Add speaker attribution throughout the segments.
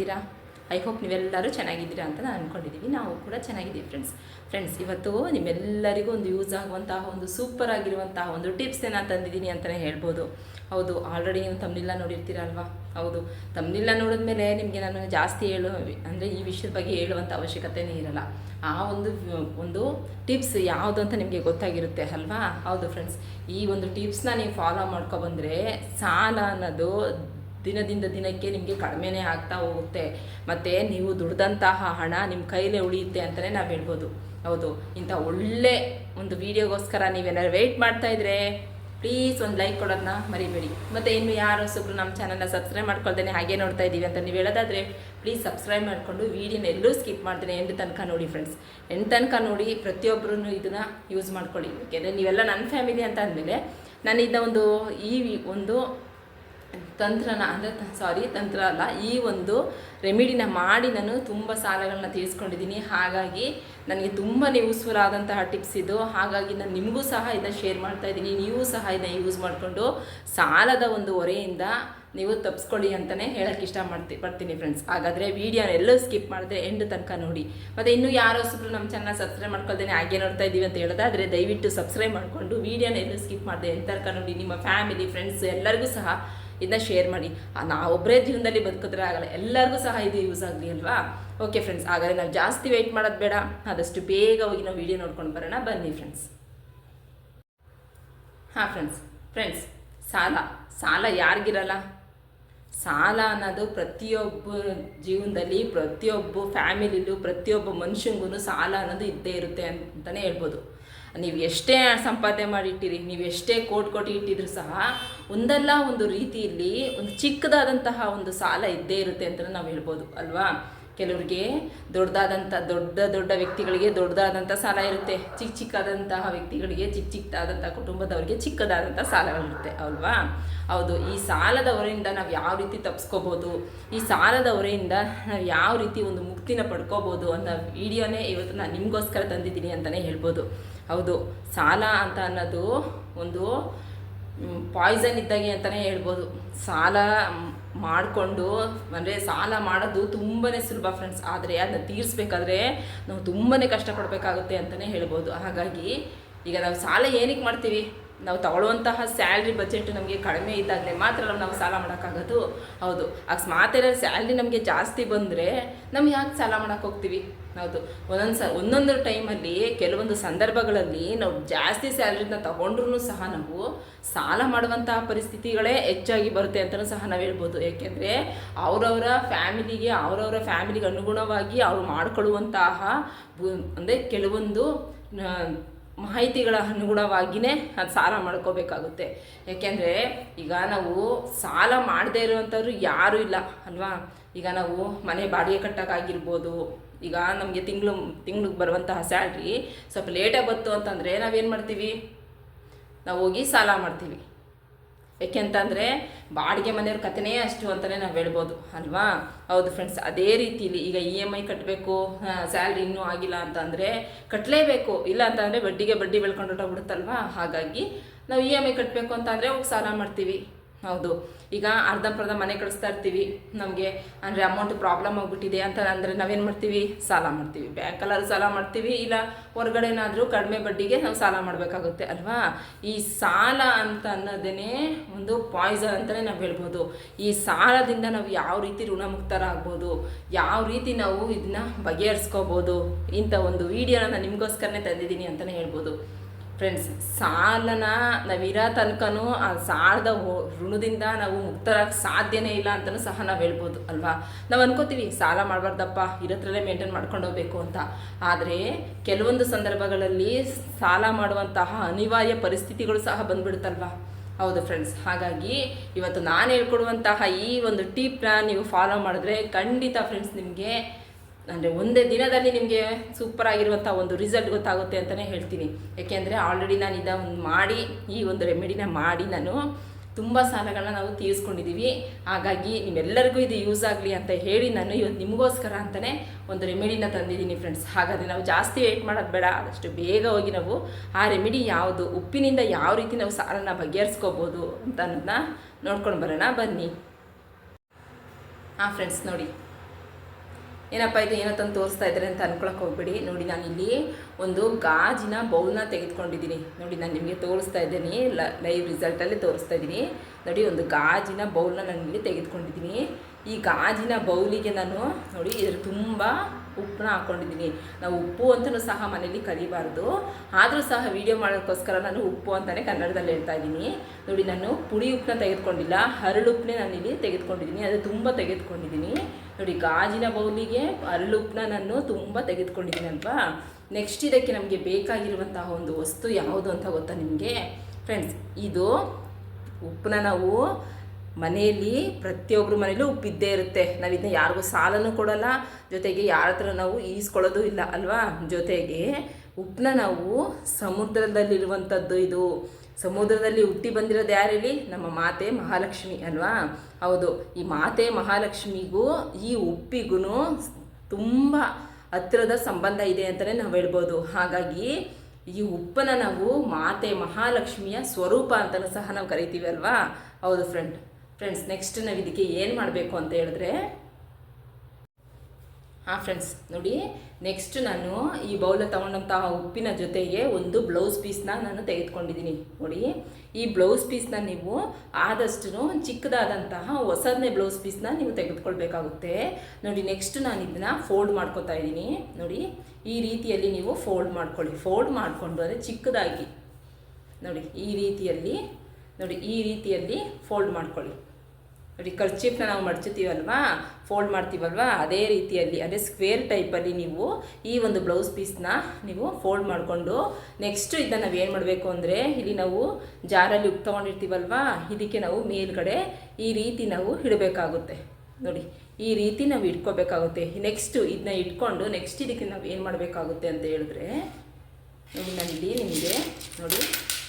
Speaker 1: ಹೇಗಿದ್ದೀರಾ I hope ನೀವೆಲ್ಲರೂ ಚೆನ್ನಾಗಿದ್ದೀರಾ ಅಂತ ನಾನು ಅಂದ್ಕೊಂಡಿದ್ದೀವಿ ನಾವು ಕೂಡ ಚೆನ್ನಾಗಿದ್ದೀವಿ ಫ್ರೆಂಡ್ಸ್ ಫ್ರೆಂಡ್ಸ್ ಇವತ್ತು ನಿಮ್ಮೆಲ್ಲರಿಗೂ ಒಂದು ಯೂಸ್ ಆಗುವಂತಹ ಒಂದು ಸೂಪರ್ ಆಗಿರುವಂತಹ ಒಂದು ಟಿಪ್ಸ್ ನಾನು ತಂದಿದ್ದೀನಿ ಅಂತಲೇ ಹೇಳ್ಬೋದು. ಹೌದು ಆಲ್ರೆಡಿ ನೀವು ತಮ್ಮನಿಲ್ಲ ನೋಡಿರ್ತೀರಲ್ವಾ? ಹೌದು ತಮ್ಮನಿಲ್ಲ ನೋಡಿದ್ಮೇಲೆ ನಿಮಗೆ ನಾನು ಜಾಸ್ತಿ ಹೇಳು, ಅಂದರೆ ಈ ವಿಷಯದ ಬಗ್ಗೆ ಹೇಳುವಂಥ ಅವಶ್ಯಕತೆನೇ ಇರಲ್ಲ. ಆ ಒಂದು ಒಂದು ಟಿಪ್ಸ್ ಯಾವುದು ಅಂತ ನಿಮಗೆ ಗೊತ್ತಾಗಿರುತ್ತೆ ಅಲ್ವಾ? ಹೌದು ಫ್ರೆಂಡ್ಸ್ ಈ ಒಂದು ಟಿಪ್ಸ್ನ ನೀವು ಫಾಲೋ ಮಾಡ್ಕೊಬಂದರೆ ಸಾಲ ಅನ್ನೋದು ದಿನದಿಂದ ದಿನಕ್ಕೆ ನಿಮಗೆ ಕಡಿಮೆನೇ ಆಗ್ತಾ ಹೋಗುತ್ತೆ. ಮತ್ತು ನೀವು ದುಡ್ದಂತಹ ಹಣ ನಿಮ್ಮ ಕೈಲೇ ಉಳಿಯುತ್ತೆ ಅಂತಲೇ ನಾವು ಹೇಳ್ಬೋದು. ಹೌದು, ಇಂಥ ಒಳ್ಳೆ ಒಂದು ವೀಡಿಯೋಗೋಸ್ಕರ ನೀವೇನಾದ್ರು ವೆಯ್ಟ್ ಮಾಡ್ತಾ ಇದ್ರೆ ಪ್ಲೀಸ್ ಒಂದು ಲೈಕ್ ಕೊಡೋದನ್ನ ಮರಿಬೇಡಿ. ಮತ್ತು ಇನ್ನು ಯಾರು ಹೊಸಬ್ರು ನಮ್ಮ ಚಾನಲ್ನ ಸಬ್ಸ್ಕ್ರೈಬ್ ಮಾಡ್ಕೊಳ್ದೇನೆ ಹಾಗೆ ನೋಡ್ತಾ ಇದ್ದೀವಿ ಅಂತ ನೀವು ಹೇಳೋದಾದರೆ ಪ್ಲೀಸ್ ಸಬ್ಸ್ಕ್ರೈಬ್ ಮಾಡಿಕೊಂಡು ವೀಡಿಯೋನ ಎಲ್ಲೂ ಸ್ಕಿಪ್ ಮಾಡ್ತೀನಿ ಎಂಟು ತನಕ ನೋಡಿ ಫ್ರೆಂಡ್ಸ್ ಎಂಟು ತನಕ ನೋಡಿ ಪ್ರತಿಯೊಬ್ಬರೂ ಇದನ್ನು ಯೂಸ್ ಮಾಡ್ಕೊಳ್ಳಿ. ಯಾಕೆಂದರೆ ನೀವೆಲ್ಲ ನನ್ನ ಫ್ಯಾಮಿಲಿ ಅಂತ ಅಂದಮೇಲೆ ನಾನು ಇದನ್ನ ಒಂದು ಈ ಒಂದು ತಂತ್ರನ ಅಂದರೆ ಸಾರಿ ತಂತ್ರ ಅಲ್ಲ, ಈ ಒಂದು ರೆಮಿಡಿನ ಮಾಡಿ ನಾನು ತುಂಬ ಸಾಲಗಳನ್ನ ತೀರಿಸ್ಕೊಂಡಿದ್ದೀನಿ. ಹಾಗಾಗಿ ನನಗೆ ತುಂಬಾ ಯೂಸ್ಫುಲ್ ಆದಂತಹ ಟಿಪ್ಸ್ ಇದು. ಹಾಗಾಗಿ ನಾನು ನಿಮಗೂ ಸಹ ಇದನ್ನ ಶೇರ್ ಮಾಡ್ತಾ ಇದ್ದೀನಿ. ನೀವು ಸಹ ಇದನ್ನ ಯೂಸ್ ಮಾಡಿಕೊಂಡು ಸಾಲದ ಒಂದು ಹೊರೆಯಿಂದ ನೀವು ತಪ್ಪಿಸ್ಕೊಳ್ಳಿ ಅಂತಲೇ ಹೇಳಕ್ಕೆ ಇಷ್ಟ ಮಾಡ್ತಿ ಪಡ್ತೀನಿ ಫ್ರೆಂಡ್ಸ್ ಹಾಗಾದರೆ ವೀಡಿಯೋನ ಎಲ್ಲೂ ಸ್ಕಿಪ್ ಮಾಡಿದ್ರೆ ಎಂಡ್ ತನಕ ನೋಡಿ. ಮತ್ತು ಇನ್ನೂ ಯಾರೋ ಹೊಸಬ್ರು ನಮ್ಮ ಚಾನಲ್ ಸಬ್ಸ್ಕ್ರೈಬ್ ಮಾಡ್ಕೊಳ್ತೇನೆ ಹಾಗೆ ನೋಡ್ತಾ ಇದ್ದೀವಿ ಅಂತ ಹೇಳೋದಾದರೆ ದಯವಿಟ್ಟು ಸಬ್ಸ್ಕ್ರೈಬ್ ಮಾಡಿಕೊಂಡು ವೀಡಿಯೋನ ಎಲ್ಲೂ ಸ್ಕಿಪ್ ಮಾಡಿದೆ ಎಂತ ತನಕ ನೋಡಿ. ನಿಮ್ಮ ಫ್ಯಾಮಿಲಿ ಫ್ರೆಂಡ್ಸ್ ಎಲ್ಲರಿಗೂ ಸಹ ಇದನ್ನ ಶೇರ್ ಮಾಡಿ. ನಾವೊಬ್ಬರೇ ಜೀವನದಲ್ಲಿ ಬದುಕಿದ್ರೆ ಆಗಲ್ಲ. ಎಲ್ಲರಿಗೂ ಸಹ ಇದು ಯೂಸ್ ಆಗಲಿ ಅಲ್ವಾ? ಓಕೆ ಫ್ರೆಂಡ್ಸ್ ಹಾಗಾದ್ರೆ ನಾವು ಜಾಸ್ತಿ ವೆಯ್ಟ್ ಮಾಡೋದು ಬೇಡ. ಆದಷ್ಟು ಬೇಗ ಹೋಗಿ ನಾವು ವಿಡಿಯೋ ನೋಡ್ಕೊಂಡು ಬರೋಣ. ಬನ್ನಿ ಫ್ರೆಂಡ್ಸ್ ಹಾಂ ಫ್ರೆಂಡ್ಸ್ ಫ್ರೆಂಡ್ಸ್ ಸಾಲ. ಸಾಲ ಯಾರಿಗಿರಲ್ಲ? ಸಾಲ ಅನ್ನೋದು ಪ್ರತಿಯೊಬ್ಬ ಜೀವನದಲ್ಲಿ, ಪ್ರತಿಯೊಬ್ಬ ಫ್ಯಾಮಿಲಿಲೂ ಪ್ರತಿಯೊಬ್ಬ ಮನುಷ್ಯಂಗೂ ಸಾಲ ಅನ್ನೋದು ಇದ್ದೇ ಇರುತ್ತೆ ಅಂತಲೇ ಹೇಳ್ಬೋದು. ನೀವು ಎಷ್ಟೇ ಸಂಪಾದನೆ ಮಾಡಿಟ್ಟಿರಿ ನೀವು ಎಷ್ಟೇ ಕೋಟ್ ಕೋಟಿ ಇಟ್ಟಿದ್ರು ಸಹ ಒಂದಲ್ಲ ಒಂದು ರೀತಿಯಲ್ಲಿ ಒಂದು ಚಿಕ್ಕದಾದಂತಹ ಒಂದು ಸಾಲ ಇದ್ದೇ ಇರುತ್ತೆ ಅಂತ ನಾವು ಹೇಳ್ಬೋದು, ಅಲ್ವಾ? ಕೆಲವರಿಗೆ ದೊಡ್ಡದಾದಂಥ, ದೊಡ್ಡ ದೊಡ್ಡ ವ್ಯಕ್ತಿಗಳಿಗೆ ದೊಡ್ಡದಾದಂಥ ಸಾಲ ಇರುತ್ತೆ. ಚಿಕ್ಕ ಚಿಕ್ಕದಾದಂತಹ ವ್ಯಕ್ತಿಗಳಿಗೆ, ಚಿಕ್ಕ ಚಿಕ್ಕದಾದಂಥ ಕುಟುಂಬದವರಿಗೆ ಚಿಕ್ಕದಾದಂಥ ಸಾಲಗಳಿರುತ್ತೆ, ಅಲ್ವಾ? ಹೌದು, ಈ ಸಾಲದ ಹೊರೆಯಿಂದ ನಾವು ಯಾವ ರೀತಿ ತಪ್ಸ್ಕೋಬೋದು, ಈ ಸಾಲದ ಹೊರೆಯಿಂದ ನಾವು ಯಾವ ರೀತಿ ಒಂದು ಮುಕ್ತಿನ ಪಡ್ಕೋಬೋದು ಅನ್ನೋ ವಿಡಿಯೋನೇ ಇವತ್ತು ನಾನು ನಿಮಗೋಸ್ಕರ ತಂದಿದ್ದೀನಿ ಅಂತಲೇ ಹೇಳ್ಬೋದು. ಹೌದು. ಸಾಲ ಅಂತ ಅನ್ನೋದು ಒಂದು ಪಾಯ್ಸನ್ ಇದ್ದಾಗೆ ಅಂತಲೇ ಹೇಳ್ಬೋದು. ಸಾಲ ಮಾಡಿಕೊಂಡು, ಅಂದರೆ ಸಾಲ ಮಾಡೋದು ತುಂಬನೇ ಸುಲಭ ಫ್ರೆಂಡ್ಸ್ ಆದರೆ ಅದನ್ನ ತೀರಿಸ್ಬೇಕಾದ್ರೆ ನಾವು ತುಂಬನೇ ಕಷ್ಟಪಡಬೇಕಾಗುತ್ತೆ ಅಂತಲೇ ಹೇಳ್ಬೋದು. ಹಾಗಾಗಿ ಈಗ ನಾವು ಸಾಲ ಏನಕ್ಕೆ ಮಾಡ್ತೀವಿ? ನಾವು ತಗೊಳ್ಳುವಂತಹ ಸ್ಯಾಲ್ರಿ ಬಜೆಟ್ ನಮಗೆ ಕಡಿಮೆ ಇದ್ದಾಗಲೇ ಮಾತ್ರ ನಾವು ಸಾಲ ಮಾಡೋಕ್ಕಾಗೋದು? ಹೌದು. ಅಕಸ್ಮಾತ್ ಏನಾದ್ರು ಸ್ಯಾಲ್ರಿ ನಮಗೆ ಜಾಸ್ತಿ ಬಂದರೆ ನಮ್ಗೆ ಯಾಕೆ ಸಾಲ ಮಾಡೋಕ್ಕೆ ಹೋಗ್ತೀವಿ? ಹೌದು. ಒಂದೊಂದು ಸ, ಒಂದೊಂದು ಟೈಮಲ್ಲಿ ಕೆಲವೊಂದು ಸಂದರ್ಭಗಳಲ್ಲಿ ನಾವು ಜಾಸ್ತಿ ಸ್ಯಾಲ್ರಿನ ತಗೊಂಡ್ರೂ ಸಹ ನಾವು ಸಾಲ ಮಾಡುವಂತಹ ಪರಿಸ್ಥಿತಿಗಳೇ ಹೆಚ್ಚಾಗಿ ಬರುತ್ತೆ ಅಂತಲೂ ಸಹ ನಾವು ಹೇಳ್ಬೋದು. ಯಾಕೆಂದರೆ ಅವರವರ ಫ್ಯಾಮಿಲಿಗೆ ಅವರವರ ಫ್ಯಾಮಿಲಿಗೆ ಅನುಗುಣವಾಗಿ ಅವರು ಮಾಡಿಕೊಳ್ಳುವಂತಹ ಅಂದರೆ ಕೆಲವೊಂದು ಮಾಹಿತಿಗಳ ಅನುಗುಣವಾಗಿಯೇ ಅದು ಸಾಲ ಮಾಡ್ಕೋಬೇಕಾಗುತ್ತೆ. ಏಕೆಂದರೆ ಈಗ ನಾವು ಸಾಲ ಮಾಡದೇ ಇರುವಂಥವ್ರು ಯಾರೂ ಇಲ್ಲ, ಅಲ್ವಾ? ಈಗ ನಾವು ಮನೆ ಬಾಡಿಗೆ ಕಟ್ಟೋಕ್ಕಾಗಿರ್ಬೋದು, ಈಗ ನಮಗೆ ತಿಂಗಳು, ತಿಂಗ್ಳಿಗೆ ಬರುವಂತಹ ಸ್ಯಾಲ್ರಿ ಸ್ವಲ್ಪ ಲೇಟಾಗಿ ಬಂತು ಅಂತಂದರೆ ನಾವೇನು ಮಾಡ್ತೀವಿ? ನಾವು ಹೋಗಿ ಸಾಲ ಮಾಡ್ತೀವಿ. ಯಾಕೆಂತಂದರೆ ಬಾಡಿಗೆ ಮನೆಯವ್ರ ಕಥೆನೇ ಅಷ್ಟು ಅಂತಲೇ ನಾವು ಹೇಳ್ಬೋದು, ಅಲ್ವಾ? ಹೌದು ಫ್ರೆಂಡ್ಸ್ ಅದೇ ರೀತಿಲಿ ಈಗ ಇ ಎಂ ಐ ಕಟ್ಟಬೇಕು ಸ್ಯಾಲ್ರಿ ಇನ್ನೂ ಆಗಿಲ್ಲ ಅಂತಂದರೆ ಕಟ್ಟಲೇಬೇಕು ಇಲ್ಲ ಅಂತಂದರೆ ಬಡ್ಡಿಗೆ ಬಡ್ಡಿ ಬೆಳ್ಕೊಂಡು ಹೊರಟೋಗ್ಬಿಡುತ್ತಲ್ವಾ? ಹಾಗಾಗಿ ನಾವು ಇ ಎಂ ಐ ಕಟ್ಟಬೇಕು ಅಂತಂದರೆ ಹೋಗಿ ಸಾಲ ಮಾಡ್ತೀವಿ. ಹೌದು. ಈಗ ಅರ್ಧಂಪರ್ಧ ಮನೆ ಕಳಿಸ್ತಾ ಇರ್ತೀವಿ. ನಮಗೆ ಅಂದರೆ ಅಮೌಂಟ್ ಪ್ರಾಬ್ಲಮ್ ಆಗಿಬಿಟ್ಟಿದೆ ಅಂತ ಅಂದರೆ ನಾವೇನು ಮಾಡ್ತೀವಿ? ಸಾಲ ಮಾಡ್ತೀವಿ. ಬ್ಯಾಂಕಲ್ಲಾದ್ರೂ ಸಾಲ ಮಾಡ್ತೀವಿ. ಇಲ್ಲ ಹೊರಗಡೆನಾದರೂ ಕಡಿಮೆ ಬಡ್ಡಿಗೆ ನಾವು ಸಾಲ ಮಾಡಬೇಕಾಗುತ್ತೆ ಅಲ್ವಾ? ಈ ಸಾಲ ಅಂತ ಅನ್ನೋದೇ ಒಂದು ಪಾಯ್ಸನ್ ಅಂತಲೇ ನಾವು ಹೇಳ್ಬೋದು. ಈ ಸಾಲದಿಂದ ನಾವು ಯಾವ ರೀತಿ ಋಣಮುಕ್ತರ ಆಗ್ಬೋದು? ಯಾವ ರೀತಿ ನಾವು ಇದನ್ನ ಬಗೆಹರಿಸ್ಕೋಬೋದು? ಇಂಥ ಒಂದು ವಿಡಿಯೋನ ನಾನು ನಿಮಗೋಸ್ಕರನೇ ತಂದಿದ್ದೀನಿ ಅಂತಲೇ ಹೇಳ್ಬೋದು. ಫ್ರೆಂಡ್ಸ್ ಸಾಲನ ನಾವಿರೋ ತನಕನೂ ಆ ಸಾಲದ ಋಣದಿಂದ ನಾವು ಮುಕ್ತರಾಗ ಸಾಧ್ಯನೇ ಇಲ್ಲ ಅಂತಲೂ ಸಹ ನಾವು ಹೇಳ್ಬೋದು, ಅಲ್ವಾ? ನಾವು ಅನ್ಕೋತೀವಿ, ಸಾಲ ಮಾಡಬಾರ್ದಪ್ಪ, ಇರತ್ರಲ್ಲೇ ಮೇಂಟೈನ್ ಮಾಡ್ಕೊಂಡು ಹೋಗ್ಬೇಕು ಅಂತ. ಆದರೆ, ಕೆಲವೊಂದು ಸಂದರ್ಭಗಳಲ್ಲಿ ಸಾಲ ಮಾಡುವಂತಹ ಅನಿವಾರ್ಯ ಪರಿಸ್ಥಿತಿಗಳು ಸಹ ಬಂದ್ಬಿಡುತ್ತಲ್ವಾ? ಹೌದು ಫ್ರೆಂಡ್ಸ್ ಹಾಗಾಗಿ ಇವತ್ತು ನಾನು ಹೇಳ್ಕೊಡುವಂತಹ ಈ ಒಂದು ಟಿಪ್ನ ನೀವು ಫಾಲೋ ಮಾಡಿದ್ರೆ ಖಂಡಿತ ಫ್ರೆಂಡ್ಸ್ ನಿಮಗೆ ಅಂದರೆ ಒಂದೇ ದಿನದಲ್ಲಿ ನಿಮಗೆ ಸೂಪರ್ ಆಗಿರುವಂಥ ಒಂದು ರಿಸಲ್ಟ್ ಗೊತ್ತಾಗುತ್ತೆ ಅಂತಲೇ ಹೇಳ್ತೀನಿ. ಯಾಕೆಂದರೆ ಆಲ್ರೆಡಿ ನಾನು ಇದನ್ನು ಮಾಡಿ, ಈ ಒಂದು ರೆಮಿಡಿನ ಮಾಡಿ ನಾನು ತುಂಬ ಸಾಲಗಳನ್ನ ನಾವು ತೀರಿಸ್ಕೊಂಡಿದ್ದೀವಿ ಹಾಗಾಗಿ ನಿಮ್ಮೆಲ್ಲರಿಗೂ ಇದು ಯೂಸ್ ಆಗಲಿ ಅಂತ ಹೇಳಿ ನಾನು ಇವತ್ತು ನಿಮಗೋಸ್ಕರ ಅಂತಲೇ ಒಂದು ರೆಮಿಡಿನ ತಂದಿದ್ದೀನಿ ಫ್ರೆಂಡ್ಸ್ ಹಾಗಾದರೆ ನಾವು ಜಾಸ್ತಿ ವೇಟ್ ಮಾಡೋದು ಬೇಡ, ಆದಷ್ಟು ಬೇಗ ಹೋಗಿ ನಾವು ಆ ರೆಮಿಡಿ ಯಾವುದು, ಉಪ್ಪಿನಿಂದ ಯಾವ ರೀತಿ ನಾವು ಸಾಲನ ಬಗೆಹರಿಸ್ಕೋಬೋದು ಅಂತ ಅನ್ನೋದನ್ನ ನೋಡ್ಕೊಂಡು ಬರೋಣ. ಬನ್ನಿ. ಹಾಂ ಫ್ರೆಂಡ್ಸ್ ನೋಡಿ. ಏನಪ್ಪ ಇದು ಏನೋ ತಂದು ತೋರಿಸ್ತಾ ಇದ್ದಾರೆ ಅಂತ ಅನ್ಕೊಳಕ್ಕೆ ಹೋಗ್ಬೇಡಿ. ನೋಡಿ ನಾನು ಇಲ್ಲಿ ಒಂದು ಗಾಜಿನ ಬೌಲ್ನ ತೆಗೆದುಕೊಂಡಿದ್ದೀನಿ. ನೋಡಿ ನಾನು ನಿಮಗೆ ತೋರಿಸ್ತಾ ಇದ್ದೀನಿ ಲೈವ್ ರಿಸಲ್ಟಲ್ಲಿ ತೋರಿಸ್ತಾ ಇದ್ದೀನಿ. ನೋಡಿ ಒಂದು ಗಾಜಿನ ಬೌಲ್ನ ನಾನು ಇಲ್ಲಿ ತೆಗೆದುಕೊಂಡಿದ್ದೀನಿ. ಈ ಗಾಜಿನ ಬೌಲಿಗೆ ನಾನು ನೋಡಿ ಇದ್ರ ತುಂಬ ಉಪ್ಪನ್ನ ಹಾಕ್ಕೊಂಡಿದ್ದೀನಿ ನಾವು ಉಪ್ಪು ಅಂತಲೂ ಸಹ ಮನೇಲಿ ಕರಿಬಾರ್ದು ಆದರೂ ಸಹ ವಿಡಿಯೋ ಮಾಡೋಕ್ಕೋಸ್ಕರ ನಾನು ಉಪ್ಪು ಅಂತಲೇ ಕನ್ನಡದಲ್ಲಿ ಹೇಳ್ತಾ ಇದ್ದೀನಿ. ನೋಡಿ, ನಾನು ಪುಡಿ ಉಪ್ಪನ್ನ ತೆಗೆದುಕೊಂಡಿಲ್ಲ. ಹರಳುಪ್ಪನ್ನೇ ನಾನು ಇಲ್ಲಿ ತೆಗೆದುಕೊಂಡಿದ್ದೀನಿ. ಅದು ತುಂಬ ತೆಗೆದುಕೊಂಡಿದ್ದೀನಿ. ನೋಡಿ, ಗಾಜಿನ ಬೌಲಿಗೆ ಹರಳುಪ್ಪನ್ನ ನಾನು ತುಂಬ ತೆಗೆದುಕೊಂಡಿದ್ದೀನಿ ಅಲ್ವಾ? ನೆಕ್ಸ್ಟ್ ಇದಕ್ಕೆ ನಮಗೆ ಬೇಕಾಗಿರುವಂತಹ ಒಂದು ವಸ್ತು ಯಾವುದು ಅಂತ ಗೊತ್ತಾ ನಿಮಗೆ? ಫ್ರೆಂಡ್ಸ್ ಇದು ಉಪ್ಪನ್ನ ನಾವು ಮನೆಯಲ್ಲಿ ಪ್ರತಿಯೊಬ್ಬರ ಮನೇಲೂ ಉಪ್ಪಿದ್ದೇ ಇರುತ್ತೆ. ನಾವು ಇದನ್ನ ಯಾರಿಗೂ ಸಾಲನೂ ಕೊಡಲ್ಲ. ಜೊತೆಗೆ ಯಾರ ಹತ್ರ ನಾವು ಈಸ್ಕೊಳ್ಳೋದು ಇಲ್ಲ, ಅಲ್ವಾ? ಜೊತೆಗೆ ಉಪ್ಪನ್ನ ನಾವು ಸಮುದ್ರದಲ್ಲಿರುವಂಥದ್ದು ಇದು. ಸಮುದ್ರದಲ್ಲಿ ಹುಟ್ಟಿ ಬಂದಿರೋದು ಯಾರು ಹೇಳಿ ನಮ್ಮ ಮಾತೆ ಮಹಾಲಕ್ಷ್ಮಿ, ಅಲ್ವಾ? ಹೌದು. ಈ ಮಾತೆ ಮಹಾಲಕ್ಷ್ಮಿಗೂ ಈ ಉಪ್ಪಿಗೂ ತುಂಬ ಹತ್ತಿರದ ಸಂಬಂಧ ಇದೆ ಅಂತಲೇ ನಾವು ಹೇಳ್ಬೋದು. ಹಾಗಾಗಿ ಈ ಉಪ್ಪನ್ನು ನಾವು ಮಾತೆ ಮಹಾಲಕ್ಷ್ಮಿಯ ಸ್ವರೂಪ ಅಂತಲೂ ಸಹ ನಾವು ಕರಿತೀವಿ, ಅಲ್ವಾ? ಹೌದು ಫ್ರೆಂಡ್ ಫ್ರೆಂಡ್ಸ್ ನೆಕ್ಸ್ಟ್ ನಾವು ಇದಕ್ಕೆ ಏನು ಮಾಡಬೇಕು ಅಂತ ಹೇಳಿದ್ರೆ, ಹಾಂ ಫ್ರೆಂಡ್ಸ್ ನೋಡಿ ನೆಕ್ಸ್ಟ್ ನಾನು ಈ ಬೌಲ ತಗೊಂಡಂತಹ ಉಪ್ಪಿನ ಜೊತೆಗೆ ಒಂದು ಬ್ಲೌಸ್ ಪೀಸ್ನ ನಾನು ತೆಗೆದುಕೊಂಡಿದ್ದೀನಿ. ನೋಡಿ, ಈ ಬ್ಲೌಸ್ ಪೀಸ್ನ ನೀವು ಆದಷ್ಟು ಚಿಕ್ಕದಾದಂತಹ ಹೊಸದನೇ ಬ್ಲೌಸ್ ಪೀಸ್ನ ನೀವು ತೆಗೆದುಕೊಳ್ಬೇಕಾಗುತ್ತೆ. ನೋಡಿ ನೆಕ್ಸ್ಟ್ ನಾನು ಇದನ್ನು ಫೋಲ್ಡ್ ಮಾಡ್ಕೊತಾ ಇದ್ದೀನಿ. ನೋಡಿ, ಈ ರೀತಿಯಲ್ಲಿ ನೀವು ಫೋಲ್ಡ್ ಮಾಡ್ಕೊಳ್ಳಿ. ಫೋಲ್ಡ್ ಮಾಡಿಕೊಂಡು ಅಂದರೆ ಚಿಕ್ಕದಾಗಿ. ನೋಡಿ, ಈ ರೀತಿಯಲ್ಲಿ, ನೋಡಿ, ಈ ರೀತಿಯಲ್ಲಿ ಫೋಲ್ಡ್ ಮಾಡ್ಕೊಳ್ಳಿ. ನೋಡಿ ಕರ್ಚೀಫ್ನ ನಾವು ಮಡ್ಚುತ್ತೀವಲ್ವಾ? ಫೋಲ್ಡ್ ಮಾಡ್ತೀವಲ್ವಾ? ಅದೇ ರೀತಿಯಲ್ಲಿ, ಅದೇ ಸ್ಕ್ವೇರ್ ಟೈಪಲ್ಲಿ ನೀವು ಈ ಒಂದು ಬ್ಲೌಸ್ ಪೀಸ್ನ ನೀವು ಫೋಲ್ಡ್ ಮಾಡಿಕೊಂಡು ನೆಕ್ಸ್ಟು ಇದನ್ನು ನಾವು ಏನು ಮಾಡಬೇಕು ಅಂದರೆ, ಇಲ್ಲಿ ನಾವು ಜಾರಲ್ಲಿ ಉಪ್ಪು ತೊಗೊಂಡಿರ್ತೀವಲ್ವಾ? ಇದಕ್ಕೆ ನಾವು ಮೇಲ್ಗಡೆ ಈ ರೀತಿ ನಾವು ಇಡಬೇಕಾಗುತ್ತೆ. ನೋಡಿ, ಈ ರೀತಿ ನಾವು ಇಟ್ಕೋಬೇಕಾಗುತ್ತೆ. ನೆಕ್ಸ್ಟು ಇದನ್ನ ಇಟ್ಕೊಂಡು ನೆಕ್ಸ್ಟ್ ಇದಕ್ಕೆ ನಾವು ಏನು ಮಾಡಬೇಕಾಗುತ್ತೆ ಅಂತ ಹೇಳಿದ್ರೆ, ನೋಡಿ, ನಾನಿಲ್ಲಿ ನಿಮಗೆ, ನೋಡಿ,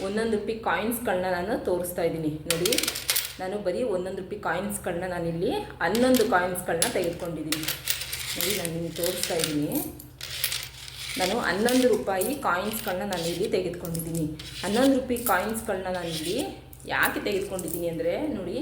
Speaker 1: ಒಂದೊಂದು ರೂಪಾಯಿ ಕಾಯಿನ್ಸ್ಗಳನ್ನ ನಾನು ತೋರಿಸ್ತಾ ಇದ್ದೀನಿ. ನೋಡಿ ನಾನು ಬರೀ ಒಂದೊಂದು ರೂಪಾಯಿ ಕಾಯಿನ್ಸ್ಗಳನ್ನ ನಾನಿಲ್ಲಿ ಹನ್ನೊಂದು ಕಾಯಿನ್ಸ್ಗಳನ್ನ ತೆಗೆದುಕೊಂಡಿದ್ದೀನಿ. ನೋಡಿ, ನಾನು ನಿಮಗೆ ತೋರಿಸ್ತಾ ಇದ್ದೀನಿ. ನಾನು ಹನ್ನೊಂದು ರೂಪಾಯಿ ಕಾಯಿನ್ಸ್ಗಳನ್ನ ನಾನು ಇಲ್ಲಿ ತೆಗೆದುಕೊಂಡಿದ್ದೀನಿ. ಹನ್ನೊಂದು ರೂಪಾಯಿ ಕಾಯಿನ್ಸ್ಗಳನ್ನ ನಾನಿಲ್ಲಿ ಯಾಕೆ ತೆಗೆದುಕೊಂಡಿದ್ದೀನಿ ಅಂದರೆ, ನೋಡಿ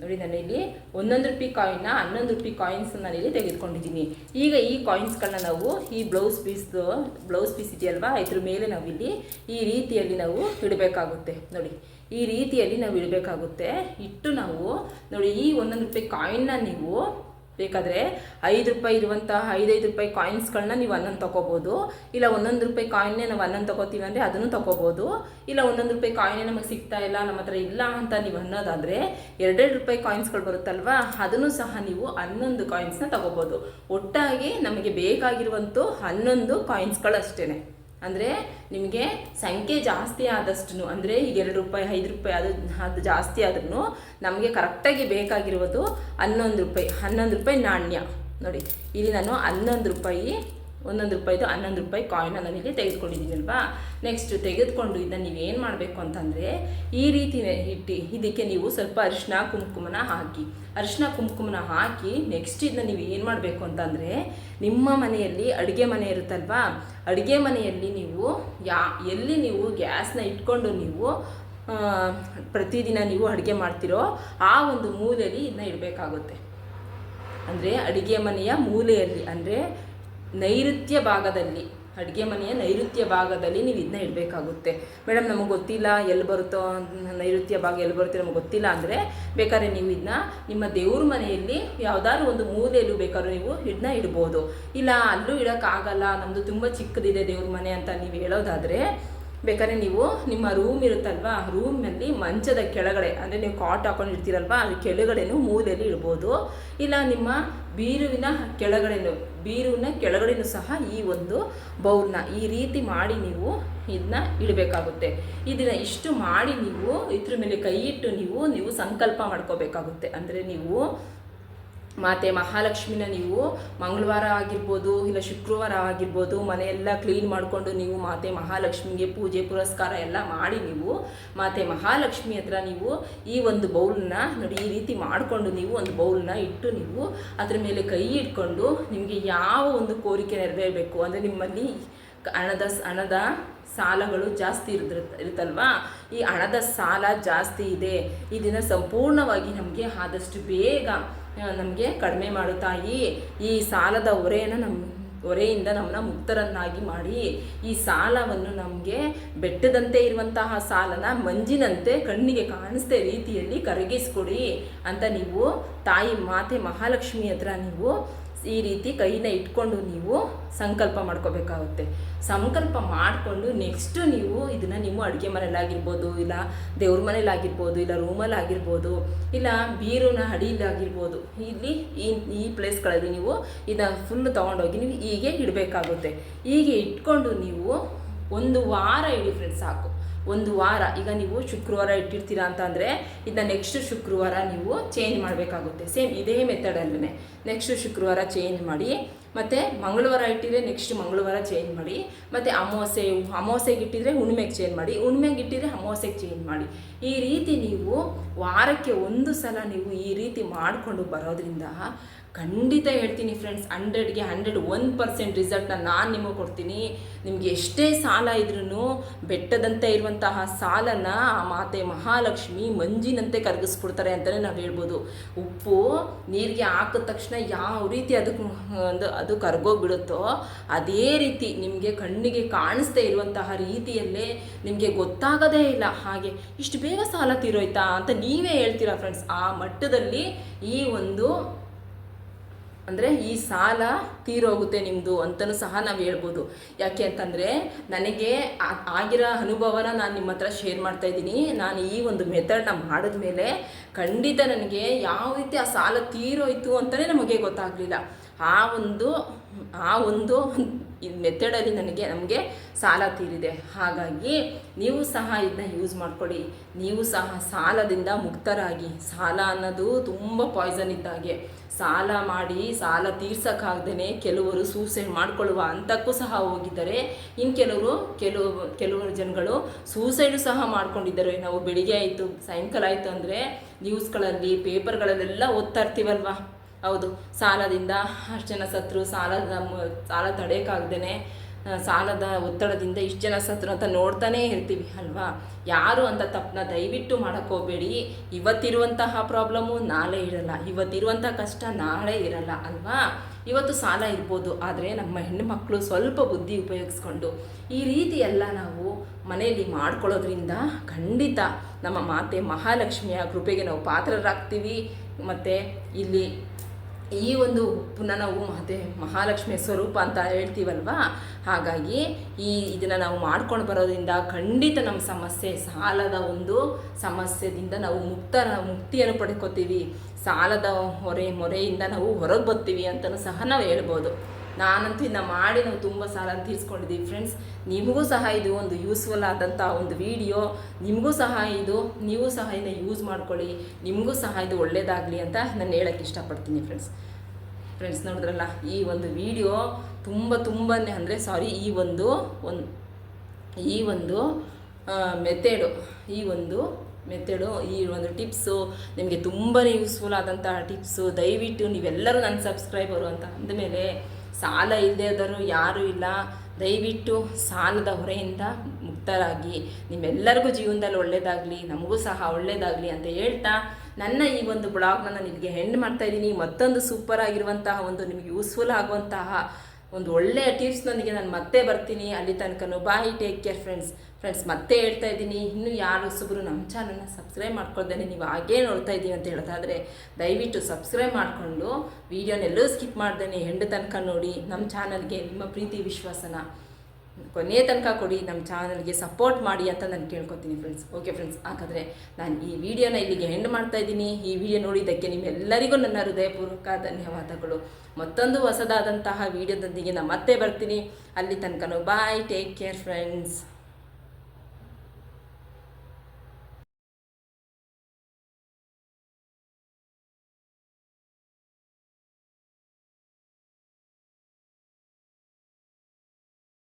Speaker 1: ನೋಡಿ ನಾನು ಇಲ್ಲಿ ಒಂದೊಂದು ರೂಪಾಯಿ ಕಾಯಿನ್ನ ಹನ್ನೊಂದು ರೂಪಾಯಿ ಕಾಯಿನ್ಸ್ ನಾನಿಲ್ಲಿ ತೆಗೆದುಕೊಂಡಿದ್ದೀನಿ. ಈಗ ಈ ಕಾಯಿನ್ಸ್ಗಳನ್ನ ನಾವು ಈ ಬ್ಲೌಸ್ ಪೀಸ್ದು ಬ್ಲೌಸ್ ಪೀಸ್ ಇದೆಯಲ್ವಾ? ಇದ್ರ ಮೇಲೆ ನಾವಿಲ್ಲಿ ಈ ರೀತಿಯಲ್ಲಿ ನಾವು ಇಡಬೇಕಾಗುತ್ತೆ. ನೋಡಿ ಈ ರೀತಿಯಲ್ಲಿ ನಾವು ಇಡಬೇಕಾಗುತ್ತೆ. ಇಟ್ಟು ನಾವು ನೋಡಿ ಈ ಒಂದೊಂದು ರೂಪಾಯಿ ಕಾಯಿನ್ನ ನೀವು ಬೇಕಾದರೆ ಐದು ರೂಪಾಯಿ ಇರುವಂತಹ ಐದೈದು ರೂಪಾಯಿ ಕಾಯಿನ್ಸ್ಗಳನ್ನ ನೀವು ಹನ್ನೊಂದು ತೊಗೋಬೋದು ಇಲ್ಲ ಒಂದೊಂದು ರೂಪಾಯಿ ಕಾಯಿನ್ನೇ ನಾವು ಹನ್ನೊಂದು ತೊಗೋತೀವಿ ಅಂದರೆ ಅದನ್ನು ತೊಗೋಬೋದು. ಇಲ್ಲ ಒಂದೊಂದು ರೂಪಾಯಿ ಕಾಯಿನೇ ನಮಗೆ ಸಿಗ್ತಾ ಇಲ್ಲ, ನಮ್ಮ ಹತ್ರ ಇಲ್ಲ ಅಂತ ನೀವು ಅನ್ನೋದಾದರೆ ಎರಡೆರಡು ರೂಪಾಯಿ ಕಾಯಿನ್ಸ್ಗಳು ಬರುತ್ತಲ್ವಾ, ಅದನ್ನು ಸಹ ನೀವು ಹನ್ನೊಂದು ಕಾಯಿನ್ಸ್ನ ತೊಗೋಬೋದು. ಒಟ್ಟಾಗಿ ನಮಗೆ ಬೇಕಾಗಿರುವಂಥ ಹನ್ನೊಂದು ಕಾಯಿನ್ಸ್ಗಳು ಅಷ್ಟೇ ಅಂದರೆ ನಿಮಗೆ ಸಂಖ್ಯೆ ಜಾಸ್ತಿ ಆದಷ್ಟು ಅಂದರೆ ಈಗ ಎರಡು ರೂಪಾಯಿ, ಐದು ರೂಪಾಯಿ ಅದು ಅದು ಜಾಸ್ತಿ ಆದ್ರೂ ನಮಗೆ ಕರೆಕ್ಟಾಗಿ ಬೇಕಾಗಿರುವುದು ಹನ್ನೊಂದು ರೂಪಾಯಿ ಹನ್ನೊಂದು ರೂಪಾಯಿ ನಾಣ್ಯ. ನೋಡಿ, ಇಲ್ಲಿ ನಾನು ಹನ್ನೊಂದು ರೂಪಾಯಿ ಒಂದೊಂದು ರೂಪಾಯಿದು ಹನ್ನೊಂದು ರೂಪಾಯಿ ಕಾಯಿನ ನಾನು ಇಲ್ಲಿ ತೆಗೆದುಕೊಂಡಿದ್ದೀನಿ ಅಲ್ವಾ? ನೆಕ್ಸ್ಟ್ ತೆಗೆದುಕೊಂಡು ಇದನ್ನು ನೀವು ಏನು ಮಾಡಬೇಕು ಅಂತಂದರೆ, ಈ ರೀತಿ ಇಟ್ಟು ಇದಕ್ಕೆ ನೀವು ಸ್ವಲ್ಪ ಅರಿಶಿನ ಕುಂಕುಮನ ಹಾಕಿ. ಅರಿಶಿನ ಕುಂಕುಮನ ಹಾಕಿ ನೆಕ್ಸ್ಟ್ ಇದನ್ನ ನೀವು ಏನು ಮಾಡಬೇಕು ಅಂತಂದರೆ, ನಿಮ್ಮ ಮನೆಯಲ್ಲಿ ಅಡುಗೆ ಮನೆ ಇರುತ್ತಲ್ವಾ? ಅಡುಗೆ ಮನೆಯಲ್ಲಿ ನೀವು ಯಾ, ಎಲ್ಲಿ ನೀವು ಗ್ಯಾಸ್ನ ಇಟ್ಕೊಂಡು ನೀವು ಪ್ರತಿದಿನ ನೀವು ಅಡುಗೆ ಮಾಡ್ತಿರೋ ಆ ಒಂದು ಮೂಲೆಯಲ್ಲಿ ಇದನ್ನ ಇಡಬೇಕಾಗುತ್ತೆ. ಅಂದರೆ ಅಡುಗೆ ಮನೆಯ ಮೂಲೆಯಲ್ಲಿ, ಅಂದರೆ ನೈಋತ್ಯ ಭಾಗದಲ್ಲಿ, ಅಡುಗೆ ಮನೆಯ ನೈಋತ್ಯ ಭಾಗದಲ್ಲಿ ನೀವು ಇದನ್ನ ಇಡಬೇಕಾಗುತ್ತೆ. ಮೇಡಮ್, ನಮಗೆ ಗೊತ್ತಿಲ್ಲ ಎಲ್ಲಿ ಬರುತ್ತೋ, ನೈಋತ್ಯ ಭಾಗ ಎಲ್ಲಿ ಬರುತ್ತೆ ನಮಗೆ ಗೊತ್ತಿಲ್ಲ ಅಂದರೆ ಬೇಕಾದ್ರೆ ನೀವು ಇದನ್ನ ನಿಮ್ಮ ದೇವ್ರ ಮನೆಯಲ್ಲಿ ಯಾವುದಾದ್ರು ಒಂದು ಮೂಲೆಯಲ್ಲೂ ಬೇಕಾದ್ರೂ ನೀವು ಇದನ್ನ ಇಡ್ಬೋದು. ಇಲ್ಲ, ಅಲ್ಲೂ ಇಡೋಕ್ಕಾಗಲ್ಲ ನಮ್ಮದು ತುಂಬ ಚಿಕ್ಕದಿದೆ ದೇವ್ರ ಮನೆ ಅಂತ ನೀವು ಹೇಳೋದಾದರೆ ಬೇಕಾದ್ರೆ ನೀವು ನಿಮ್ಮ ರೂಮ್ ಇರುತ್ತಲ್ವಾ? ರೂಮ್ನಲ್ಲಿ ಮಂಚದ ಕೆಳಗಡೆ, ಅಂದರೆ ನೀವು ಕಾಟ್ ಹಾಕೊಂಡಿರ್ತೀರಲ್ವಾ ಅದು ಕೆಳಗಡೆನೂ ಮೂಲೆಯಲ್ಲಿ ಇಡ್ಬೋದು. ಇಲ್ಲ ನಿಮ್ಮ ಬೀರುವಿನ ಕೆಳಗಡೆನೂ ಬೀರುವಿನ ಕೆಳಗಡೆನೂ ಸಹ ಈ ಒಂದು ಬೌಲ್ನ ಈ ರೀತಿ ಮಾಡಿ ನೀವು ಇದನ್ನ ಇಡಬೇಕಾಗುತ್ತೆ. ಇದನ್ನು ಇಷ್ಟು ಮಾಡಿ ನೀವು ಇದ್ರ ಮೇಲೆ ಕೈ ಇಟ್ಟು ನೀವು ನೀವು ಸಂಕಲ್ಪ ಮಾಡ್ಕೋಬೇಕಾಗುತ್ತೆ. ಅಂದರೆ ನೀವು ಮತ್ತು ಮಹಾಲಕ್ಷ್ಮಿನ ನೀವು ಮಂಗಳವಾರ ಆಗಿರ್ಬೋದು ಇಲ್ಲ ಶುಕ್ರವಾರ ಆಗಿರ್ಬೋದು ಮನೆಯೆಲ್ಲ ಕ್ಲೀನ್ ಮಾಡಿಕೊಂಡು ನೀವು ಮಾತೆ ಮಹಾಲಕ್ಷ್ಮಿಗೆ ಪೂಜೆ, ಪುರಸ್ಕಾರ ಎಲ್ಲ ಮಾಡಿ ನೀವು ಮಾತೆ ಮಹಾಲಕ್ಷ್ಮಿ ಹತ್ರ ನೀವು ಈ ಒಂದು ಬೌಲ್ನ ನೋಡಿ ಈ ರೀತಿ ಮಾಡಿಕೊಂಡು ನೀವು ಒಂದು ಬೌಲ್ನ ಇಟ್ಟು ನೀವು ಅದ್ರ ಮೇಲೆ ಕೈ ಇಟ್ಕೊಂಡು ನಿಮಗೆ ಯಾವ ಒಂದು ಕೋರಿಕೆ ನೆರವೇರಬೇಕು? ಅಂದರೆ ನಿಮ್ಮಲ್ಲಿ ಹಣದ ಹಣದ ಸಾಲಗಳು ಜಾಸ್ತಿ ಇರಿದ್ರ, ಇರುತ್ತಲ್ವಾ? ಈ ಹಣದ ಸಾಲ ಜಾಸ್ತಿ ಇದೆ. ಇದನ್ನು ಸಂಪೂರ್ಣವಾಗಿ ನಮಗೆ ಆದಷ್ಟು ಬೇಗ ನಮಗೆ ಕಡಿಮೆ ಮಾಡು ತಾಯಿ. ಈ ಸಾಲದ ಹೊರೆಯನ್ನು ನಮ್ಮ ಹೊರೆಯಿಂದ ನಮ್ಮನ್ನ ಮುಕ್ತರನ್ನಾಗಿ ಮಾಡಿ. ಈ ಸಾಲವನ್ನು ನಮಗೆ ಬೆಟ್ಟದಂತೆ ಇರುವಂತಹ ಸಾಲನ ಮಂಜಿನಂತೆ ಕಣ್ಣಿಗೆ ಕಾಣಿಸ್ದೇ ರೀತಿಯಲ್ಲಿ ಕರಗಿಸ್ಕೊಡಿ ಅಂತ ನೀವು ತಾಯಿ ಮಾತೆ ಮಹಾಲಕ್ಷ್ಮಿ ಹತ್ರ ನೀವು ಈ ರೀತಿ ಕೈನ ಇಟ್ಕೊಂಡು ನೀವು ಸಂಕಲ್ಪ ಮಾಡ್ಕೋಬೇಕಾಗುತ್ತೆ. ಸಂಕಲ್ಪ ಮಾಡಿಕೊಂಡು ನೆಕ್ಸ್ಟು ನೀವು ಇದನ್ನು ನೀವು ಅಡುಗೆ ಮನೇಲಾಗಿರ್ಬೋದು ಇಲ್ಲ ದೇವ್ರ ಮನೇಲಾಗಿರ್ಬೋದು ಇಲ್ಲ ರೂಮಲ್ಲಿ ಆಗಿರ್ಬೋದು ಇಲ್ಲ ಬೀರುನ ಅಡಿಲಾಗಿರ್ಬೋದು ಇಲ್ಲಿ ಈ ಈ ಪ್ಲೇಸ್ಗಳಲ್ಲಿ ನೀವು ಇದನ್ನು ಫುಲ್ ತೊಗೊಂಡೋಗಿ ನೀವು ಹೀಗೆ ಇಡಬೇಕಾಗುತ್ತೆ. ಹೀಗೆ ಇಟ್ಕೊಂಡು ನೀವು ಒಂದು ವಾರ ಇಡಿ ಫ್ರೆಂಡ್ಸ್ ಸಾಕು. ಒಂದು ವಾರ, ಈಗ ನೀವು ಶುಕ್ರವಾರ ಇಟ್ಟಿರ್ತೀರಾ ಅಂತ ಅಂದರೆ ಇದನ್ನ ನೆಕ್ಸ್ಟ್ ಶುಕ್ರವಾರ ನೀವು ಚೇಂಜ್ ಮಾಡಬೇಕಾಗುತ್ತೆ. ಸೇಮ್ ಇದೇ ಮೆಥಡಲ್ಲೇ ನೆಕ್ಸ್ಟ್ ಶುಕ್ರವಾರ ಚೇಂಜ್ ಮಾಡಿ ಮತ್ತು ಮಂಗಳವಾರ ಇಟ್ಟಿದ್ರೆ ನೆಕ್ಸ್ಟ್ ಮಂಗಳವಾರ ಚೇಂಜ್ ಮಾಡಿ, ಮತ್ತು ಅಮಾವಾಸ್ಯೆ, ಅಮಾವಾಸ್ಯೆಗೆ ಇಟ್ಟಿದ್ರೆ ಹುಣ್ಮೆಗೆ ಚೇಂಜ್ ಮಾಡಿ ಹುಣ್ಮೆಗೆ ಇಟ್ಟಿದ್ರೆ ಅಮಾವಾಸ್ಯೆಗೆ ಚೇಂಜ್ ಮಾಡಿ. ಈ ರೀತಿ ನೀವು ವಾರಕ್ಕೆ ಒಂದು ಸಲ ನೀವು ಈ ರೀತಿ ಮಾಡಿಕೊಂಡು ಬರೋದ್ರಿಂದ ಖಂಡಿತ ಹೇಳ್ತೀನಿ ಫ್ರೆಂಡ್ಸ್ ಹಂಡ್ರೆಡ್ಗೆ ಹಂಡ್ರೆಡ್ ಒನ್ ಪರ್ಸೆಂಟ್ ರಿಸಲ್ಟ್ನ ನಾನು ನಿಮಗೆ ಕೊಡ್ತೀನಿ. ನಿಮಗೆ ಎಷ್ಟೇ ಸಾಲ ಇದ್ರೂ ಬೆಟ್ಟದಂತೆ ಇರುವಂತಹ ಸಾಲನ ಆ ಮಾತೆ ಮಹಾಲಕ್ಷ್ಮಿ ಮಂಜಿನಂತೆ ಕರಗಿಸ್ಬಿಡ್ತಾರೆ ಅಂತಲೇ ನಾವು ಹೇಳ್ಬೋದು. ಉಪ್ಪು, ನೀರಿಗೆ ಹಾಕಿದ ತಕ್ಷಣ ಯಾವ ರೀತಿ ಅದಕ್ಕೆ ಒಂದು ಅದು ಕರ್ಗೋಗ್ಬಿಡುತ್ತೋ ಅದೇ ರೀತಿ ನಿಮಗೆ ಕಣ್ಣಿಗೆ ಕಾಣಿಸ್ದೇ ಇರುವಂತಹ ರೀತಿಯಲ್ಲೇ ನಿಮಗೆ ಗೊತ್ತಾಗದೇ ಇಲ್ಲ, ಹಾಗೆ ಇಷ್ಟು ಬೇಗ ಸಾಲ ತೀರೋಯ್ತಾ ಅಂತ ನೀವೇ ಹೇಳ್ತೀರಾ ಫ್ರೆಂಡ್ಸ್ ಆ ಮಟ್ಟದಲ್ಲಿ ಈ ಒಂದು ಅಂದರೆ ಈ ಸಾಲ ತೀರೋಗುತ್ತೆ ನಿಮ್ಮದು ಅಂತಲೂ ಸಹ ನಾವು ಹೇಳ್ಬೋದು. ಯಾಕೆ ಅಂತಂದರೆ ನನಗೆ ಆಗಿರೋ ಅನುಭವನ ನಾನು ನಿಮ್ಮ ಹತ್ರ ಶೇರ್ ಮಾಡ್ತಾ ಇದ್ದೀನಿ. ನಾನು ಈ ಒಂದು ಮೆಥಡ್ನ ಮಾಡಿದ್ಮೇಲೆ ಖಂಡಿತ ನನಗೆ ಯಾವ ರೀತಿ ಆ ಸಾಲ ತೀರೋಯ್ತು ಅಂತಲೇ ನಮಗೆ ಗೊತ್ತಾಗಲಿಲ್ಲ. ಆ ಒಂದು ಆ ಒಂದು ಮೆಥಡಲ್ಲಿ ನನಗೆ, ನಮಗೆ ಸಾಲ ತೀರಿದೆ. ಹಾಗಾಗಿ ನೀವು ಸಹ ಇದನ್ನ ಯೂಸ್ ಮಾಡಿಕೊಡಿ. ನೀವು ಸಹ ಸಾಲದಿಂದ ಮುಕ್ತರಾಗಿ. ಸಾಲ ಅನ್ನೋದು ತುಂಬ ಪಾಯ್ಸನ್ ಇದ್ದಾಗೆ ಸಾಲ ಮಾಡಿ, ಸಾಲ ತೀರ್ಸೋಕ್ಕಾಗ್ದೇ ಕೆಲವರು ಸೂಸೈಡ್ ಮಾಡ್ಕೊಳ್ಳುವ ಹಂತಕ್ಕೂ ಸಹ ಹೋಗಿದ್ದಾರೆ. ಇನ್ನು ಕೆಲವರು, ಕೆಲವು, ಕೆಲವರು ಜನಗಳು ಸೂಸೈಡು ಸಹ ಮಾಡ್ಕೊಂಡಿದ್ದಾರೆ. ನಾವು ಬೆಳಿಗ್ಗೆ ಆಯಿತು, ಸಾಯಂಕಾಲ ಆಯಿತು ಅಂದರೆ ನ್ಯೂಸ್ಗಳಲ್ಲಿ ಪೇಪರ್ಗಳಲ್ಲೆಲ್ಲ ಓದ್ತಾ ಇರ್ತೀವಲ್ವಾ? ಹೌದು. ಸಾಲದಿಂದ ಅಷ್ಟು ಜನ ಸತ್ರು, ಸಾಲದ ಸಾಲ ತಡೆಯೋಕ್ಕಾಗ್ದೇ ಸಾಲದ ಒತ್ತಡದಿಂದ ಇಷ್ಟು ಜನ ಸತ್ರು ಅಂತ ನೋಡ್ತಾನೇ ಇರ್ತೀವಿ, ಅಲ್ವಾ? ಯಾರು ಅಂತ ತಪ್ಪನ್ನ ದಯವಿಟ್ಟು ಮಾಡೋಕ್ಕೆ ಹೋಗಬೇಡಿ. ಇವತ್ತಿರುವಂತಹ ಪ್ರಾಬ್ಲಮ್ಮು ನಾಳೆ ಇರಲ್ಲ. ಇವತ್ತಿರುವಂಥ ಕಷ್ಟ ನಾಳೆ ಇರಲ್ಲ, ಅಲ್ವಾ? ಇವತ್ತು ಸಾಲ ಇರ್ಬೋದು, ಆದರೆ ನಮ್ಮ ಹೆಣ್ಣುಮಕ್ಕಳು ಸ್ವಲ್ಪ ಬುದ್ಧಿ ಉಪಯೋಗಿಸ್ಕೊಂಡು ಈ ರೀತಿ ಎಲ್ಲ ನಾವು ಮನೆಯಲ್ಲಿ ಮಾಡ್ಕೊಳ್ಳೋದ್ರಿಂದ ಖಂಡಿತ ನಮ್ಮ ಮಾತೆ ಮಹಾಲಕ್ಷ್ಮಿಯ ಕೃಪೆಗೆ ನಾವು ಪಾತ್ರರಾಗ್ತೀವಿ. ಮತ್ತು ಇಲ್ಲಿ ಈ ಒಂದು ಉಪ್ಪನ್ನ ನಾವು ಮತ್ತೆ ಮಹಾಲಕ್ಷ್ಮಿ ಸ್ವರೂಪ ಅಂತ ಹೇಳ್ತೀವಲ್ವಾ? ಹಾಗಾಗಿ ಈ ಇದನ್ನು ನಾವು ಮಾಡ್ಕೊಂಡು ಬರೋದ್ರಿಂದ ಖಂಡಿತ ನಮ್ಮ ಸಮಸ್ಯೆ, ಸಾಲದ ಒಂದು ಸಮಸ್ಯೆದಿಂದ ನಾವು ಮುಕ್ತ ಮುಕ್ತಿಯನ್ನು ಪಡ್ಕೋತೀವಿ. ಸಾಲದ ಹೊರೆ, ಮೊರೆಯಿಂದ ನಾವು ಹೊರಗೆ ಬರ್ತೀವಿ ಅಂತಲೂ ಸಹ ನಾವು ಹೇಳ್ಬೋದು. ನಾನಂತೂ ಇನ್ನು ಮಾಡಿ ನಾವು ತುಂಬ ಸಾಲ ತೀರಿಸ್ಕೊಂಡಿದ್ದೀವಿ ಫ್ರೆಂಡ್ಸ್ ನಿಮಗೂ ಸಹ ಇದು ಒಂದು ಯೂಸ್ಫುಲ್ ಆದಂಥ ಒಂದು ವಿಡಿಯೋ ನಿಮಗೂ ಸಹ ಇದು, ನೀವು ಸಹ ಇದನ್ನ ಯೂಸ್ ಮಾಡ್ಕೊಳ್ಳಿ. ನಿಮಗೂ ಸಹ ಇದು ಒಳ್ಳೇದಾಗಲಿ ಅಂತ ನಾನು ಹೇಳೋಕ್ಕೆ ಇಷ್ಟಪಡ್ತೀನಿ ಫ್ರೆಂಡ್ಸ್ ಫ್ರೆಂಡ್ಸ್ ನೋಡಿದ್ರಲ್ಲ, ಈ ಒಂದು ವಿಡಿಯೋ ತುಂಬ ತುಂಬಾ ಅಂದರೆ ಸಾರಿ ಈ ಒಂದು ಒಂದು, ಈ ಒಂದು ಮೆಥೆಡು ಈ ಒಂದು ಮೆಥಡು ಈ ಒಂದು ಟಿಪ್ಸು ನಿಮಗೆ ತುಂಬಾ ಯೂಸ್ಫುಲ್ ಆದಂತಹ ಟಿಪ್ಸು ದಯವಿಟ್ಟು ನೀವೆಲ್ಲರೂ ನನ್ನ ಸಬ್ಸ್ಕ್ರೈಬರು ಅಂತ ಅಂದಮೇಲೆ ಸಾಲ ಇಲ್ಲದೆ ಆದರೂ ಯಾರೂ ಇಲ್ಲ. ದಯವಿಟ್ಟು ಸಾಲದ ಹೊರೆಯಿಂದ ಮುಕ್ತರಾಗಿ. ನಿಮ್ಮೆಲ್ಲರಿಗೂ ಜೀವನದಲ್ಲಿ ಒಳ್ಳೆಯದಾಗಲಿ ನಮಗೂ ಸಹ ಒಳ್ಳೆಯದಾಗಲಿ ಅಂತ ಹೇಳ್ತಾ ನನ್ನ ಈ ಒಂದು ಬ್ಲಾಗ್ನ ನಾನು ನಿಮಗೆ ಹೆಂಡ್ ಮಾಡ್ತಾ ಇದ್ದೀನಿ. ಮತ್ತೊಂದು ಸೂಪರ್ ಆಗಿರುವಂತಹ ಒಂದು ನಿಮಗೆ ಯೂಸ್ಫುಲ್ ಆಗುವಂತಹ ಒಂದು ಒಳ್ಳೆಯ ಟಿಪ್ಸ್ನೊಂದಿಗೆ ನಾನು ಮತ್ತೆ ಬರ್ತೀನಿ. ಅಲ್ಲಿ ತನಕನೂ bye take care friends friends ಮತ್ತೆ ಹೇಳ್ತಾ ಇದ್ದೀನಿ. ಇನ್ನೂ ಯಾರು ಸುಬ್ರು ನಮ್ಮ ಚಾನಲ್ನ ಸಬ್ಸ್ಕ್ರೈಬ್ ಮಾಡ್ಕೊಳ್ದೇನೆ ನೀವು ಹಾಗೇ ನೋಡ್ತಾ ಇದ್ದೀವಿ ಅಂತ ಹೇಳೋದಾದರೆ, ದಯವಿಟ್ಟು ಸಬ್ಸ್ಕ್ರೈಬ್ ಮಾಡಿಕೊಂಡು ವೀಡಿಯೋನೆಲ್ಲೂ ಸ್ಕಿಪ್ ಮಾಡ್ದೇನೆ. ಹೆಂಡು ತನಕ ನೋಡಿ ನಮ್ಮ ಚಾನಲ್ಗೆ ನಿಮ್ಮ ಪ್ರೀತಿ, ವಿಶ್ವಾಸನ. ಕೊನೆಯ ತನಕ ಕೊಡಿ, ನಮ್ಮ ಚಾನಲ್ಗೆ ಸಪೋರ್ಟ್ ಮಾಡಿ ಅಂತ ನಾನು ಕೇಳ್ಕೊತೀನಿ ಫ್ರೆಂಡ್ಸ್ ಓಕೆ ಫ್ರೆಂಡ್ಸ್ ಹಾಗಾದರೆ ನಾನು ಈ ವಿಡಿಯೋನ ಇಲ್ಲಿಗೆ ಹೆಂಡ್ ಮಾಡ್ತಾ ಇದ್ದೀನಿ. ಈ ವಿಡಿಯೋ ನೋಡಿದ್ದಕ್ಕೆ ನಿಮ್ಮೆಲ್ಲರಿಗೂ ನನ್ನ ಹೃದಯಪೂರ್ವಕ ಧನ್ಯವಾದಗಳು. ಮತ್ತೊಂದು ಹೊಸದಾದಂತಹ ವಿಡಿಯೋದೊಂದಿಗೆ ನಾನು ಮತ್ತೆ ಬರ್ತೀನಿ. ಅಲ್ಲಿ ತನಕ ಬಾಯ್ ಟೇಕ್ ಕೇರ್ ಫ್ರೆಂಡ್ಸ್